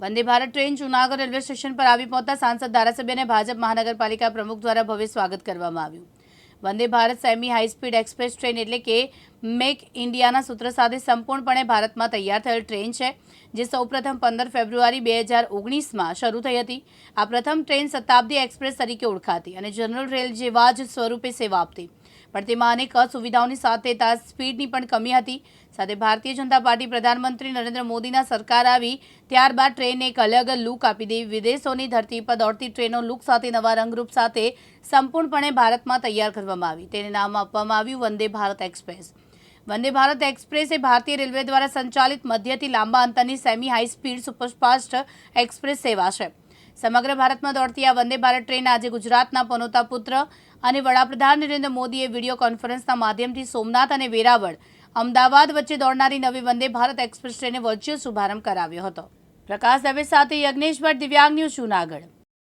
Vande Bharat train Junagadh railway station પર આવી પહોંચતા સાંસદ ધારાસભ્ય અને ભાજપ મહાનગરપાલિકા પ્રમુખ દ્વારા ભવ્ય સ્વાગત કરવામાં આવ્યું. Vande Bharat semi high speed express train એટલે કે મેક ઇન્ડિયાના સૂત્ર સાથે સંપૂર્ણપણે ભારતમાં તૈયાર થયેલ ટ્રેન છે, જે સૌપ્રથમ પંદર ફેબ્રુઆરી બે હજાર ઓગણીસમાં શરૂ થઈ હતી. આ પ્રથમ ટ્રેન શતાબ્દી એક્સપ્રેસ તરીકે ઓળખાતી અને જનરલ રેલ જેવા જ સ્વરૂપે સેવા આપતી. પણ તેમાં અનેક અસુવિધાઓની સાથે તાજ સ્પીડની પણ કમી હતી. સાથે ભારતીય જનતા પાર્ટી પ્રધાનમંત્રી નરેન્દ્ર મોદીના સરકાર આવી ત્યારબાદ ટ્રેનને એક અલગ લુક આપી દેવી. વિદેશોની ધરતી પર દોડતી ટ્રેનો લુક સાથે નવા રંગરૂપ સાથે સંપૂર્ણપણે ભારતમાં તૈયાર કરવામાં આવી. તેને નામ આપવામાં આવ્યું વંદે ભારત એક્સપ્રેસ. વંદે ભારત એક્સપ્રેસ એ ભારતીય રેલવે દ્વારા સંચાલિત મધ્યથી લાંબા અંતરની semi high speed superfast express સેવા છે. સમગ્ર ભારતમાં દોડતી આ વંદે ભારત ટ્રેન આજે ગુજરાતના પનોતા પુત્ર અને વડાપ્રધાન નરેન્દ્ર મોદીએ વીડિયો કોન્ફરન્સના માધ્યમથી સોમનાથ અને વેરાવળ, અમદાવાદ વચ્ચે દોડનારી નવી વંદે ભારત એક્સપ્રેસ ટ્રેને વર્ચ્યુઅલ શુભારંભ કરાવ્યો હતો. પ્રકાશ દવે સાથે યજ્ઞેશ ભટ્ટ દિવ્યાંગ ન્યૂઝ જૂનાગઢ.